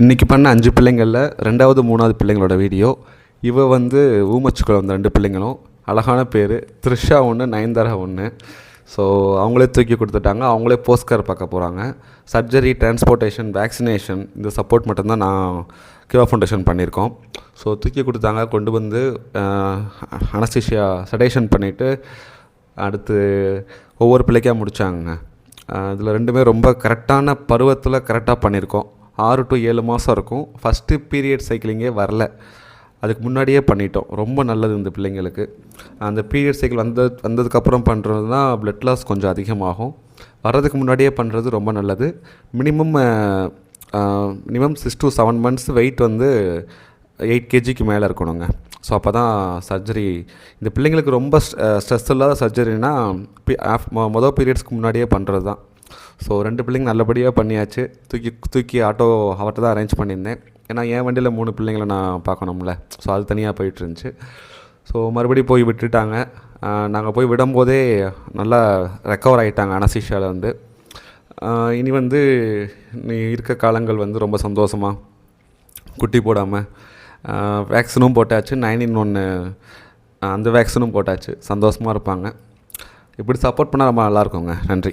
இன்றைக்கி பண்ண அஞ்சு பிள்ளைங்களில் ரெண்டாவது மூணாவது பிள்ளைங்களோட வீடியோ. இவ வந்து ஊமச்சுக்குள்ள வந்த ரெண்டு பிள்ளைங்களும். அழகான பேர். த்ரிஷா ஒன்று நயன்தாரா ஒன்று ஸோ அவங்களே தூக்கி கொடுத்துட்டாங்க. அவங்களே போஸ்ட்கார் பார்க்க போகிறாங்க சர்ஜரி டிரான்ஸ்போர்ட்டேஷன் வேக்சினேஷன் இந்த சப்போர்ட் மட்டும்தான் நான் கிவா ஃபவுண்டேஷன் பண்ணியிருக்கோம். ஸோ தூக்கி கொடுத்தாங்க. கொண்டு வந்து அனஸ்திஷியா சடேஷன் பண்ணிவிட்டு அடுத்து ஒவ்வொரு பிள்ளைக்காக முடித்தாங்க இதில் ரெண்டுமே ரொம்ப கரெக்டான பருவத்தில் கரெக்டாக பண்ணியிருக்கோம். ஆறு டு ஏழு மாதம் இருக்கும். ஃபஸ்ட்டு பீரியட் சைக்கிளிங்கே வரல. அதுக்கு முன்னாடியே பண்ணிட்டோம். ரொம்ப நல்லது இந்த பிள்ளைங்களுக்கு. அந்த பீரியட் சைக்கிள் வந்த வந்ததுக்கப்புறம் பண்ணுறது தான் ப்ளட் லாஸ் கொஞ்சம் அதிகமாகும். வர்றதுக்கு முன்னாடியே பண்ணுறது ரொம்ப நல்லது. Minimum minimum six to seven months weight வந்து எயிட் கேஜிக்கு மேலே இருக்கணுங்க. ஸோ அப்போ தான் சர்ஜரி இந்த பிள்ளைங்களுக்கு ரொம்ப ஸ்ட்ரெஸ் இல்லாத சர்ஜரினா ஆஃப் மொதல் பீரியட்ஸ்க்கு முன்னாடியே பண்ணுறது தான். ஸோ ரெண்டு பிள்ளைங்க நல்லபடியாக பண்ணியாச்சு. தூக்கி தூக்கி ஆட்டோ அவர்கிட்ட தான் அரேஞ்ச் பண்ணியிருந்தேன். ஏன்னா என் வண்டியில் மூணு பிள்ளைங்களை நான் பார்க்கணும்ல. ஸோ அது தனியாக போயிட்டு இருந்துச்சு ஸோ மறுபடியும் போய் விட்டுட்டாங்க. நாங்கள் போய் விடும்போதே நல்லா ரெக்கவர் ஆகிட்டாங்க அனசிஷாவில் வந்து இனி வந்து நீ இருக்க காலங்கள் வந்து ரொம்ப சந்தோஷமாக குட்டி போடாமல் வேக்சினும் போட்டாச்சு. நைனின் ஒன்று அந்த வேக்சினும் போட்டாச்சு. சந்தோஷமாக இருப்பாங்க. இப்படி சப்போர்ட் பண்ணால் ரொம்ப நல்லாயிருக்குங்க நன்றி.